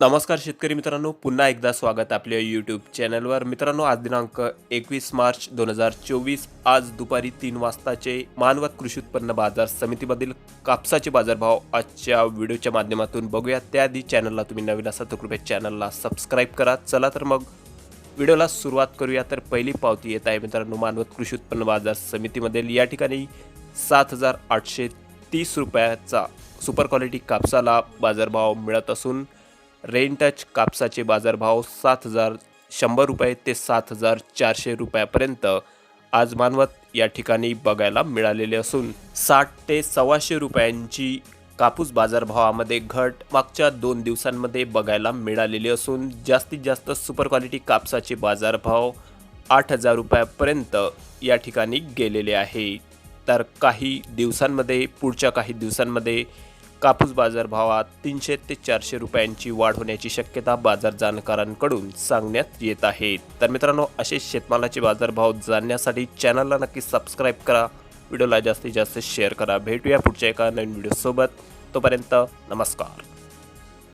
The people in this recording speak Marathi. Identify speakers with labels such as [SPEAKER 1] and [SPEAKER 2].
[SPEAKER 1] नमस्कार शेतकरी मित्रांनो पुन्हा एकदा स्वागत आपल्या यूट्यूब चॅनलवर मित्रांनो आज दिनांक एकवीस मार्च दोन हजार चोवीस आज दुपारी तीन वाजताचे मानवत कृषी उत्पन्न बाजार समितीमधील कापसाचे बाजारभाव आजच्या व्हिडिओच्या माध्यमातून बघूया त्याआधी चॅनलला तुम्ही नवीन असाल तर कृपया चॅनलला सबस्क्राईब करा. चला तर मग व्हिडिओला सुरुवात करूया. तर पहिली पावती येत आहे मित्रांनो मानवत कृषी उत्पन्न बाजार समितीमधील. या ठिकाणी सात हजार आठशे तीस रुपयाचा सुपर क्वालिटी कापसाला बाजारभाव मिळत असून रेन टच कापसाचे बाजारभाव सात हजार शंभर रुपये ते सात हजार चारशे रुपयापर्यंत आज मानवत या ठिकाणी बघायला मिळालेले असून साठ ते सव्वाशे रुपयांची कापूस बाजारभावामध्ये घट मागच्या दोन दिवसांमध्ये बघायला मिळालेली असून जास्तीत जास्त सुपर क्वालिटी कापसाचे बाजारभाव आठ हजार रुपयापर्यंत या ठिकाणी गेलेले आहे. तर काही दिवसांमध्ये पुढच्या काही दिवसांमध्ये कापूस बाजारभावात तीनशे ते चारशे रुपयांची वाढ होण्याची शक्यता बाजार जाणकारांकडून सांगण्यात येत आहे. तर मित्रांनो असे शेतमालाचे बाजारभाव जाणण्यासाठी चॅनलला नक्की सबस्क्राईब करा. व्हिडिओला जास्तीत जास्त शेअर करा. भेटूया पुढच्या एका नवीन व्हिडिओसोबत तोपर्यंत नमस्कार.